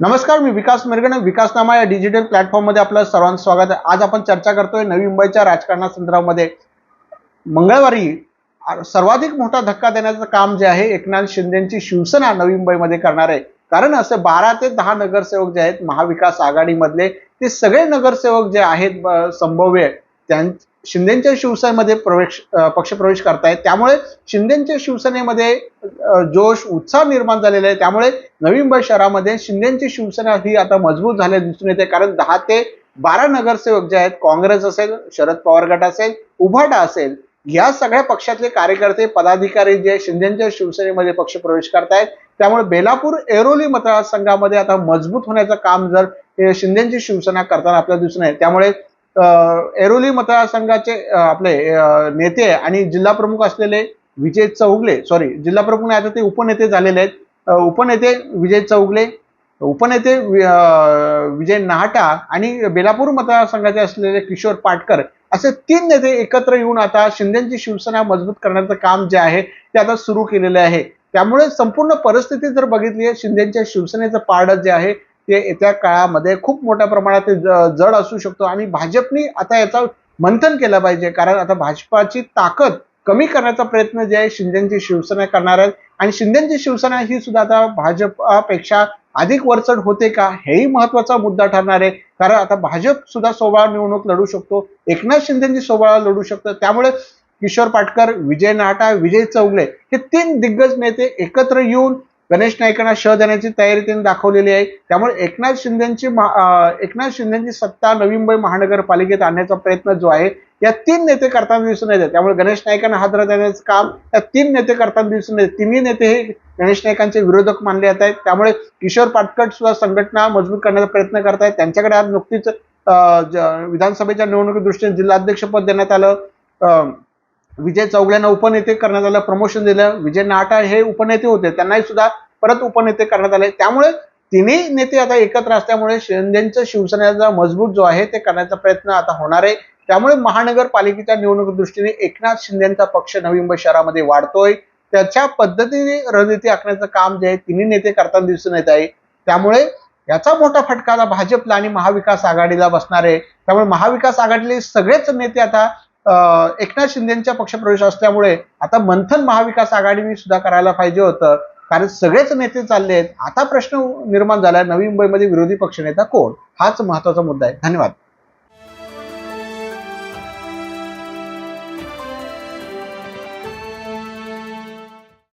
नमस्कार मी विकास मिरगणे विकासनामा या डिजिटल प्लॅटफॉर्ममध्ये आपलं सर्वांचं स्वागत आहे. आज आपण चर्चा करतोय नवी मुंबईच्या राजकारणासंदर्भामध्ये मंगळवारी सर्वाधिक मोठा धक्का देण्याचं काम जे आहे एकनाथ शिंदेची शिवसेना नवी मुंबईमध्ये करणार आहे. कारण असे बारा ते दहा नगरसेवक जे आहेत महाविकास आघाडीमधले ते सगळे नगरसेवक जे आहेत संभव्य संभाव्य त्यां शिंदेच्या शिवसेनेमध्ये प्रवेश पक्षप्रवेश करतायत. त्यामुळे शिंदेच्या शिवसेनेमध्ये जोश उत्साह निर्माण झालेला आहे. त्यामुळे नवी मुंबई शहरामध्ये शिंदेची शिवसेना ही आता मजबूत झाल्याचे दिसून येते. कारण दहा ते बारा नगरसेवक जे आहेत काँग्रेस असेल शरद पवार गट असेल उभाटा असेल या सगळ्या पक्षातले कार्यकर्ते पदाधिकारी जे शिंदेच्या शिवसेनेमध्ये पक्षप्रवेश करतायत. त्यामुळे बेलापूर एरोली मतदारसंघामध्ये आता मजबूत होण्याचं काम जर शिंदेची शिवसेना करताना आपल्याला दिसून आहे त्यामुळे एरोली मतदारसंघाचे आपले नेते आणि जिल्हा प्रमुख असलेले विजय चौगले सॉरी जिल्हा प्रमुख नाही आता ते उपनेते झालेले आहेत. उपनेते विजय चौगले उपनेते वि- विजय नाहटा आणि बेलापूर मतदारसंघाचे असलेले किशोर पाटकर असे तीन नेते एकत्र येऊन आता शिंदेची शिवसेना मजबूत करण्याचं काम जे आहे ते आता सुरू केलेले आहे. त्यामुळे संपूर्ण परिस्थिती जर बघितली आहे शिंदेच्या शिवसेनेचं पारडं जे आहे ते येत्या काळामध्ये खूप मोठ्या प्रमाणात ते ज- जड असू शकतो. आणि भाजपनी आता याचा मंथन केलं पाहिजे. कारण आता भाजपाची ताकद कमी करण्याचा प्रयत्न जे आहे शिंदेची शिवसेना करणार आहेत. आणि शिंदेची शिवसेना ही सुद्धा आता भाजपापेक्षा अधिक वरचढ होते का हेही महत्त्वाचा मुद्दा ठरणार आहे. कारण आता भाजप सुद्धा सोबळा निवडणूक लढू शकतो. एकनाथ शिंदेची सोबळा लढू शकतो. त्यामुळे किशोर पाटकर विजय नाटा विजय चौगले हे तीन दिग्गज नेते एकत्र येऊन गणेश नाईकांना श देण्याची तयारी त्यांनी दाखवलेली आहे. त्यामुळे एकनाथ शिंदेची एकनाथ शिंदेची सत्ता नवी मुंबई महानगरपालिकेत आणण्याचा प्रयत्न जो आहे या तीन नेते करताना दिसून येतात. त्यामुळे गणेश नाईकांना हादरा देण्याचं काम या तीन नेते करताना दिसून येते तिन्ही नेते हे गणेश नाईकांचे विरोधक मानले जात आहेत. त्यामुळे किशोर पाटकट सुद्धा संघटना मजबूत करण्याचा प्रयत्न करत आहेत. त्यांच्याकडे आज नुकतीच ज- विधानसभेच्या निवडणुकी दृष्टीने जिल्हाध्यक्षपद देण्यात आलं. विजय चौगल्यांना उपनेते करण्यात आलं प्रमोशन दिलं. विजय नाटा हे उपनेते होते त्यांनाही सुद्धा परत उपनेते करण्यात आले. त्यामुळे तिन्ही नेते आता एकत्र असल्यामुळे शिंदेचं शिवसेनेचा मजबूत जो आहे ते करण्याचा प्रयत्न आता होणार आहे. त्यामुळे महानगरपालिकेच्या निवडणुकी दृष्टीने एकनाथ शिंदेचा पक्ष नवी मुंबई शहरामध्ये वाढतोय. त्याच्या पद्धतीने रणनीती आखण्याचं काम जे आहे तिन्ही नेते करताना दिसून येत आहे. त्यामुळे याचा मोठा फटका आता भाजपला आणि महाविकास आघाडीला बसणार आहे. त्यामुळे महाविकास आघाडीले सगळेच नेते आता एकनाथ शिंदेच्या पक्षप्रवेश असल्यामुळे आता मंथन महाविकास आघाडीने सुद्धा करायला पाहिजे होतं. कारण सगळेच नेते चालले आहेत. आता प्रश्न निर्माण झाला नवी मुंबईमध्ये विरोधी पक्षनेता कोण? हाच महत्त्वाचा मुद्दा आहे. धन्यवाद.